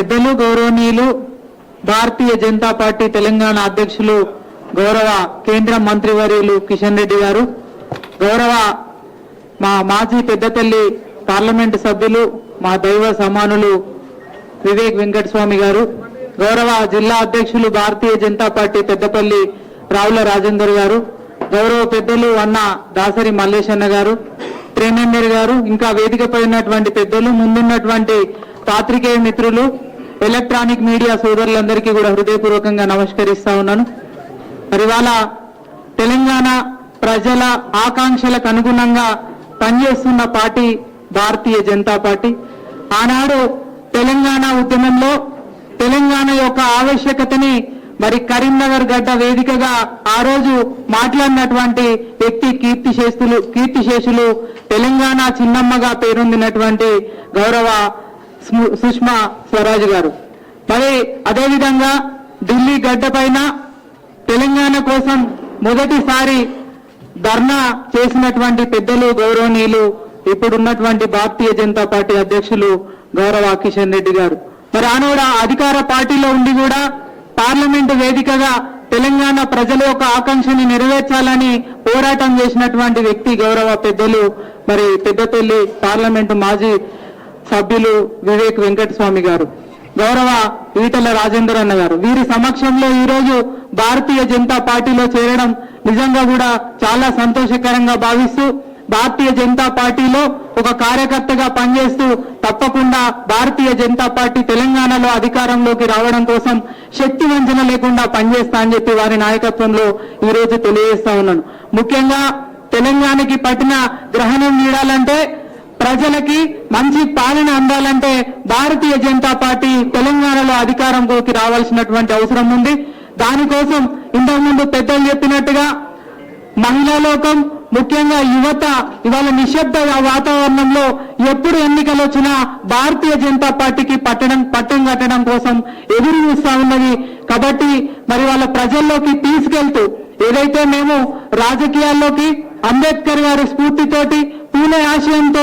పెద్దలు గౌరవనీయులు భారతీయ జనతా పార్టీ తెలంగాణ అధ్యక్షులు గౌరవ కేంద్ర మంత్రివర్యులు కిషన్ రెడ్డి గారు గౌరవ మా మాజీ పెద్దతల్లి పార్లమెంటు సభ్యులు మా దైవ సమానులు వివేక్ వెంకటస్వామి గారు గౌరవ జిల్లా అధ్యక్షులు భారతీయ జనతా పార్టీ పెద్దపల్లి రావుల రాజేందర్ గారు గౌరవ పెద్దలు అన్న దాసరి మల్లేశన్న గారు ప్రేమేందర్ గారు ఇంకా వేదికపై ఉన్నటువంటి పెద్దలు ముందున్నటువంటి పాత్రికేయ మిత్రులు ఎలక్ట్రానిక్ మీడియా సోదరులందరికీ కూడా హృదయపూర్వకంగా నమస్కరిస్తా ఉన్నాను. మరి ఇవాళ తెలంగాణ ప్రజల ఆకాంక్షలకు అనుగుణంగా పనిచేస్తున్న పార్టీ భారతీయ జనతా పార్టీ. ఆనాడు తెలంగాణ ఉద్యమంలో తెలంగాణ యొక్క ఆవశ్యకతని మరి కరీంనగర్ గడ్డ వేదికగా ఆ రోజు మాట్లాడినటువంటి వ్యక్తి కీర్తిశేషులు కీర్తిశేషులు తెలంగాణ చిన్నమ్మగా పేరొందినటువంటి గౌరవ సుష్మా స్వరాజ్ గారు. మరి అదేవిధంగా ఢిల్లీ గడ్డ పైన తెలంగాణ కోసం మొదటిసారి ధర్నా చేసినటువంటి పెద్దలు గౌరవనీయులు ఇప్పుడున్నటువంటి భారతీయ జనతా పార్టీ అధ్యక్షులు గౌరవ కిషన్ రెడ్డి గారు. మరి ఆనోడ అధికార పార్టీలో ఉండి కూడా పార్లమెంటు వేదికగా తెలంగాణ ప్రజల యొక్క ఆకాంక్షని నెరవేర్చాలని పోరాటం చేసినటువంటి వ్యక్తి గౌరవ పెద్దలు మరి పెద్దపల్లి పార్లమెంటు మాజీ సభ్యులు వివేక్ వెంకటస్వామి గారు గౌరవ ఈటల రాజేందర్ అన్న గారు. వీరి సమక్షంలో ఈ రోజు భారతీయ జనతా పార్టీలో చేరడం నిజంగా కూడా చాలా సంతోషకరంగా భావిస్తూ భారతీయ జనతా పార్టీలో ఒక కార్యకర్తగా పనిచేస్తూ తప్పకుండా భారతీయ జనతా పార్టీ తెలంగాణలో అధికారంలోకి రావడం కోసం శక్తి వంచన లేకుండా పనిచేస్తా అని చెప్పి వారి నాయకత్వంలో ఈ రోజు తెలియజేస్తా ఉన్నాను. ముఖ్యంగా తెలంగాణకి పట్టిన గ్రహణం వీడాలంటే ప్రజలకి మంచి పాలన అందాలంటే భారతీయ జనతా పార్టీ తెలంగాణలో అధికారంలోకి రావాల్సినటువంటి అవసరం ఉంది. దానికోసం ఇంతకుముందు పెద్దలు చెప్పినట్టుగా మహిళా లోకం ముఖ్యంగా యువత ఇవాళ నిశ్శబ్ద వాతావరణంలో ఎప్పుడు ఎన్నికలు వచ్చినా భారతీయ జనతా పార్టీకి పట్టడం పట్టం కట్టడం కోసం ఎదురు చూస్తా ఉన్నది. కాబట్టి మరి వాళ్ళ ప్రజల్లోకి తీసుకెళ్తూ ఏదైతే మేము రాజకీయాల్లోకి అంబేద్కర్ గారి స్ఫూర్తితోటి పూలే ఆశయంతో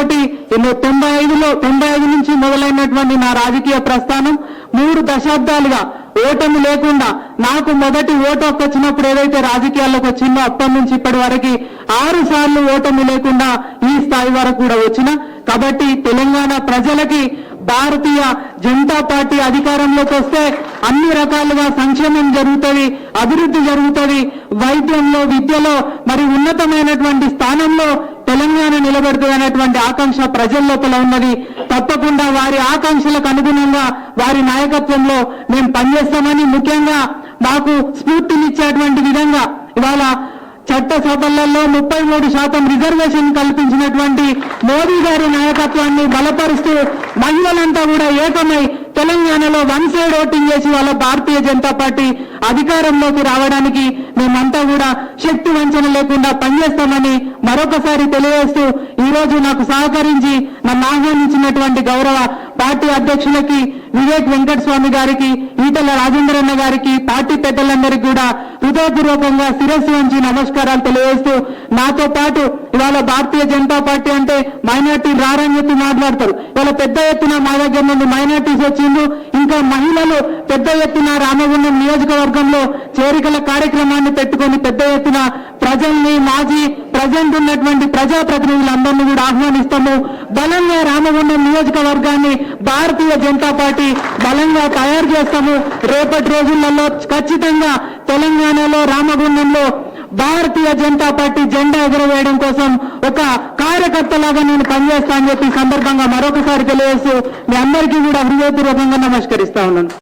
ఎన్నో తొంభై ఐదులో తొంభై ఐదు నుంచి మొదలైనటువంటి నా రాజకీయ ప్రస్థానం మూడు దశాబ్దాలుగా ఓటమి లేకుండా నాకు మొదటి ఓటు వచ్చినప్పుడు ఏదైతే రాజకీయాల్లోకి వచ్చిందో అప్పటి నుంచి ఇప్పటి వరకు ఆరు సార్లు ఓటమి లేకుండా ఈ స్థాయి వరకు కూడా వచ్చిన. కాబట్టి తెలంగాణ ప్రజలకి భారతీయ జనతా పార్టీ అధికారంలోకి వస్తే అన్ని రకాలుగా సంక్షేమం జరుగుతుంది అభివృద్ధి జరుగుతుంది వైద్యంలో విద్యలో మరి ఉన్నతమైనటువంటి స్థానంలో తెలంగాణ అనేటువంటి ఆకాంక్ష ప్రజల లోపల ఉన్నది. తప్పకుండా వారి ఆకాంక్షలకు అనుగుణంగా వారి నాయకత్వంలో మేము పనిచేస్తామని ముఖ్యంగా మాకు స్ఫూర్తినిచ్చేటువంటి విధంగా ఇవాళ చట్ట సభలలో ముప్పై మూడు శాతం రిజర్వేషన్ కల్పించినటువంటి మోదీ గారి నాయకత్వాన్ని బలపరుస్తూ మహిళలంతా కూడా ఏకమై తెలంగాణలో వన్ సైడ్ ఓటింగ్ చేసి వాళ్ళ భారతీయ జనతా పార్టీ అధికారంలోకి రావడానికి మేమంతా కూడా శక్తి వంచన లేకుండా పనిచేస్తామని మరొకసారి తెలియజేస్తూ ఈ రోజు నాకు సహకరించి నన్ను ఆహ్వానించినటువంటి గౌరవ పార్టీ అధ్యక్షులకి వివేక్ వెంకటస్వామి గారికి ఈటల రాజేంద్రన్న గారికి పార్టీ పెద్దలందరికీ కూడా హృదయపూర్వకంగా శిరస్సు వంచి నమస్కారాలు తెలియజేస్తూ నాతో పాటు ఇవాళ భారతీయ జనతా పార్టీ అంటే మైనార్టీ రారని చెప్పి మాట్లాడతారు. ఇవాళ పెద్ద ఎత్తున మా దగ్గర నుండి మైనార్టీస్ వచ్చిండు ఇంకా మహిళలు పెద్ద ఎత్తున రామగుండం నియోజకవర్గంలో చేరికల కార్యక్రమాన్ని పెట్టుకొని పెద్ద ఎత్తున ప్రజల్ని మాజీ ప్రజెంట్ ఉన్నటువంటి ప్రజాప్రతినిధులందరినీ కూడా ఆహ్వానిస్తాము. బలంగా రామగుండం నియోజకవర్గాన్ని భారతీయ జనతా పార్టీ బలంగా తయారు చేస్తాము. రేపటి రోజులలో ఖచ్చితంగా తెలంగాణలో రామగుండంలో భారతీయ జనతా పార్టీ జెండా ఎగురవేయడం కోసం ఒక కార్యకర్తలాగా నేను పనిచేస్తా అని చెప్పి సందర్భంగా మరొకసారి తెలియజేస్తూ మీ అందరికీ కూడా హృదయపూర్వకంగా నమస్కరిస్తా ఉన్నాను.